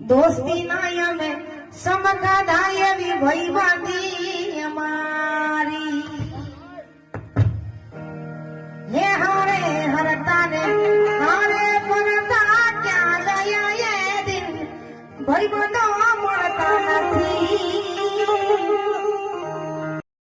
દોસ્તી ના અમે સમકાદાય એવી અમારી. હે હારે હરતા ને હારે પરતા ક્યાં ગયા એ દિન? ભાઈબંધો મળતા નથી.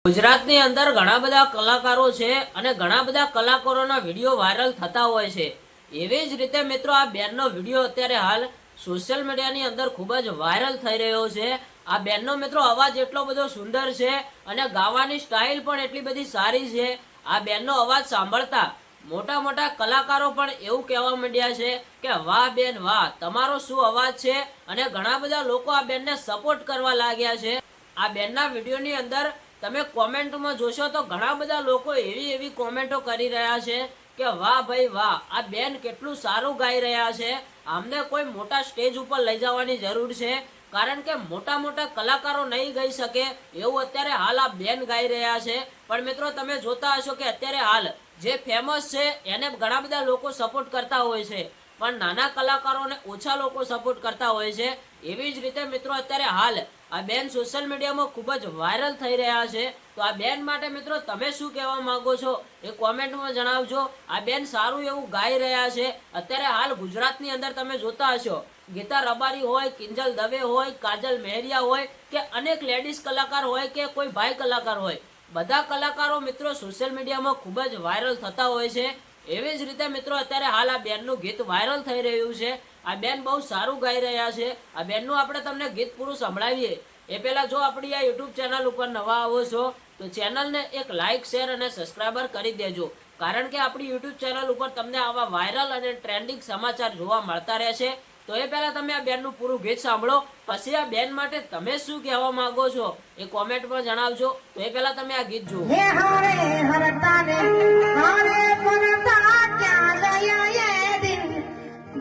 ગુજરાતની અંદર ઘણા બધા કલાકારો છે અને ઘણા બધા કલાકારોના વીડિયો વાયરલ થતા હોય છે. એવી જ રીતે મિત્રો આ બેનનો વીડિયો અત્યારે હાલ સોશિયલ મીડિયાની અંદર ખૂબ જ વાયરલ થઈ રહ્યો છે. આ બેનનો મિત્રો અવાજ એટલો બધો સુંદર છે અને ગાવાની સ્ટાઇલ પણ એટલી બધી સારી છે. આ બેનનો અવાજ સાંભળતા મોટા મોટા કલાકારો પણ એવું કહેવા માંડ્યા છે કે, વાહ બેન, વાહ, તમારો શું અવાજ છે? અને ઘણા બધા લોકો આ બેનને સપોર્ટ કરવા લાગ્યા છે. આ બેનના વિડીયોની અંદર તમે કોમેન્ટમાં જોશો તો ઘણા બધા લોકો એવી એવી કોમેન્ટો કરી રહ્યા છે કે વાહ ભાઈ વાહ, આ બેન કેટલું સારું ગાઈ રહ્યા છે. અમને કોઈ મોટા સ્ટેજ ઉપર લઈ જવાની જરૂર છે. કારણ કે મોટા મોટા કલાકારો નહીં ગાઈ શકે, એવું અત્યારે હાલ આ બેન ગાઈ રહ્યા છે. પણ મિત્રો, તમે જોતા હશો કે અત્યારે હાલ જે ફેમસ છે, એને ઘણા બધા લોકો સપોર્ટ કરતા હોય છે. પણ નાના કલાકારોને ઓછા લોકો સપોર્ટ કરતા હોય છે. એવી જ રીતે મિત્રો, અત્યારે હાલ આ બેન સોશિયલ મીડિયામાં ખૂબ જ વાયરલ થઈ રહ્યા છે. તો આ બેન માટે મિત્રો તમે શું કહેવા માંગો છો એ કોમેન્ટમાં જણાવજો. આ બેન સારું એવું ગાઈ રહ્યા છે. અત્યારે હાલ ગુજરાતની અંદર તમે જોતા હશો, ગીતા રબારી હોય, કિંજલ દવે હોય, કાજલ મહેરિયા હોય કે અનેક લેડીઝ કલાકાર હોય કે કોઈ ભાઈ કલાકાર હોય. બધા કલાકારો મિત્રો સોશિયલ મીડિયામાં ખૂબ જ વાયરલ થતા હોય છે. એવી જ રીતે મિત્રો અત્યારે હાલ આ બેનનું ગીત વાયરલ થઈ રહ્યું છે. આ બેન બહુ સારું ગાઈ રહ્યા છે. આ બેનનું આપણે તમને ગીત પૂરું સંભળાવીએ. એ પહેલાં જો આપણી આ યુટ્યુબ ચેનલ ઉપર નવા આવો છો, તો ચેનલને એક લાઇક શેર અને સબસ્ક્રાઈબર કરી દેજો. કારણ કે આપણી યુટ્યુબ ચેનલ ઉપર તમને આવા વાયરલ અને ટ્રેન્ડિંગ સમાચાર જોવા મળતા રહેશે તો એ પહેલા તમે આ બેનનું પૂરું ગીત સાંભળો. પછી આ બેન માટે તમે શું કહેવા માંગો છો એ કોમેન્ટમાં જણાવજો. તો એ પહેલા તમે આ ગીત જુઓ.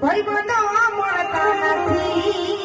ભાઈ બંધો મળતા નથી.